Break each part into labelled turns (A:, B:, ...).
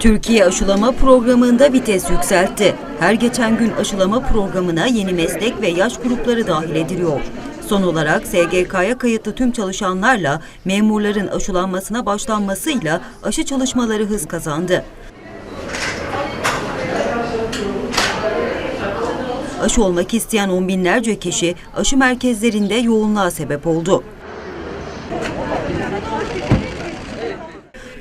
A: Türkiye aşılama programında vites yükseltti. Her geçen gün aşılama programına yeni meslek ve yaş grupları dahil ediliyor. Son olarak SGK'ya kayıtlı tüm çalışanlarla memurların aşılanmasına başlanmasıyla aşı çalışmaları hız kazandı. Aşı olmak isteyen on binlerce kişi aşı merkezlerinde yoğunluğa sebep oldu.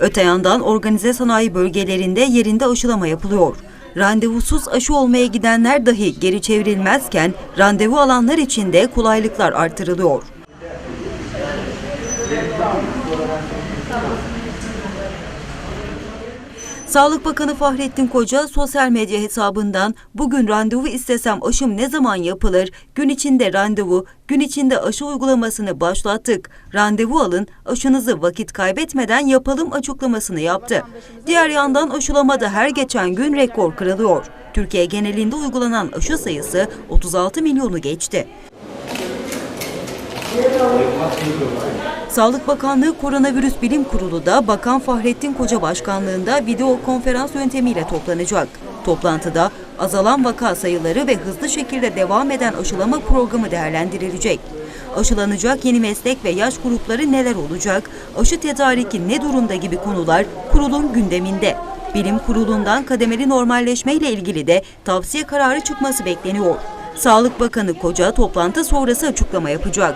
A: Öte yandan organize sanayi bölgelerinde yerinde aşılama yapılıyor. Randevusuz aşı olmaya gidenler dahi geri çevrilmezken randevu alanlar için de kolaylıklar artırılıyor. Sağlık Bakanı Fahrettin Koca sosyal medya hesabından bugün randevu istesem aşım ne zaman yapılır? Gün içinde randevu, gün içinde aşı uygulamasını başlattık. Randevu alın, aşınızı vakit kaybetmeden yapalım açıklamasını yaptı. Diğer yandan aşılamada her geçen gün rekor kırılıyor. Türkiye genelinde uygulanan aşı sayısı 36 milyonu geçti. Sağlık Bakanlığı Koronavirüs Bilim Kurulu da Bakan Fahrettin Koca başkanlığında video konferans yöntemiyle toplanacak. Toplantıda azalan vaka sayıları ve hızlı şekilde devam eden aşılama programı değerlendirilecek. Aşılanacak yeni meslek ve yaş grupları neler olacak, aşı tedariki ne durumda gibi konular kurulun gündeminde. Bilim kurulundan kademeli normalleşme ile ilgili de tavsiye kararı çıkması bekleniyor. Sağlık Bakanı Koca toplantı sonrası açıklama yapacak.